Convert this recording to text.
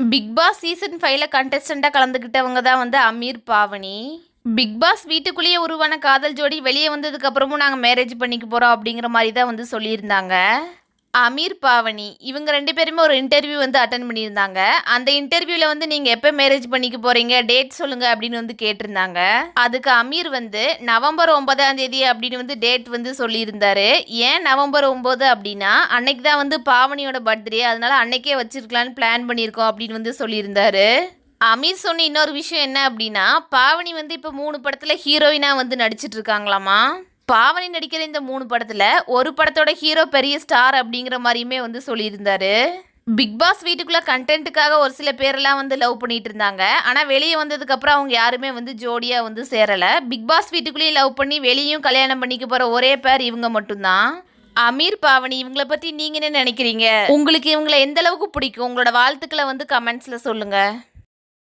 Big Boss season ஃபைவ்ல கண்டெஸ்டண்ட்டாக கலந்துக்கிட்டவங்க தான் வந்து அமீர் பாவனி. பிக் பாஸ் வீட்டுக்குள்ளேயே உருவான காதல் ஜோடி வெளியே வந்ததுக்கு அப்புறமும் நாங்கள் மேரேஜ் பண்ணிக்க போகிறோம் அப்படிங்கிற மாதிரி தான் வந்து சொல்லியிருந்தாங்க. அமீர் பாவனி இவங்க ரெண்டு பேருமே ஒரு இன்டர்வியூ வந்து அட்டன் பண்ணியிருந்தாங்க. அந்த இன்டர்வியூவில் வந்து நீங்கள் எப்போ மேரேஜ் பண்ணிக்க போகிறீங்க டேட் சொல்லுங்கள் அப்படின்னு வந்து கேட்டிருந்தாங்க. அதுக்கு அமீர் வந்து நவம்பர் ஒன்பதாம் தேதி அப்படின்னு வந்து டேட் வந்து சொல்லியிருந்தாரு. ஏன் நவம்பர் ஒம்பது அப்படின்னா அன்னைக்கு தான் வந்து பாவனியோட பர்த்டே அதனால அன்னைக்கே வச்சிருக்கலான்னு பிளான் பண்ணியிருக்கோம் அப்படின்னு வந்து சொல்லியிருந்தாரு. அமீர் சொன்ன இன்னொரு விஷயம் என்ன அப்படின்னா பாவனி வந்து இப்போ மூணு படத்தில் ஹீரோயினாக வந்து நடிச்சிட்டு இருக்காங்களாமா? பாவனி நடிக்கிற இந்த மூணு படத்தில் ஒரு படத்தோட ஹீரோ பெரிய ஸ்டார் அப்படிங்கிற மாதிரியுமே வந்து சொல்லியிருந்தாரு. பிக் பாஸ் வீட்டுக்குள்ளே கண்டென்ட்டுக்காக ஒரு சில பேரெல்லாம் வந்து லவ் பண்ணிட்டு இருந்தாங்க. ஆனால் வெளியே வந்ததுக்கப்புறம் அவங்க யாருமே வந்து ஜோடியாக வந்து சேரலை. பிக் பாஸ் வீட்டுக்குள்ளேயும் லவ் பண்ணி வெளியும் கல்யாணம் பண்ணிக்க போகிற ஒரே பேர் இவங்க மட்டும்தான். அமீர் பாவனி இவங்களை பற்றி நீங்கள் என்ன நினைக்கிறீங்க? உங்களுக்கு இவங்களை எந்த அளவுக்கு பிடிக்கும்? உங்களோட வாழ்த்துக்களை வந்து கமெண்ட்ஸில் சொல்லுங்கள்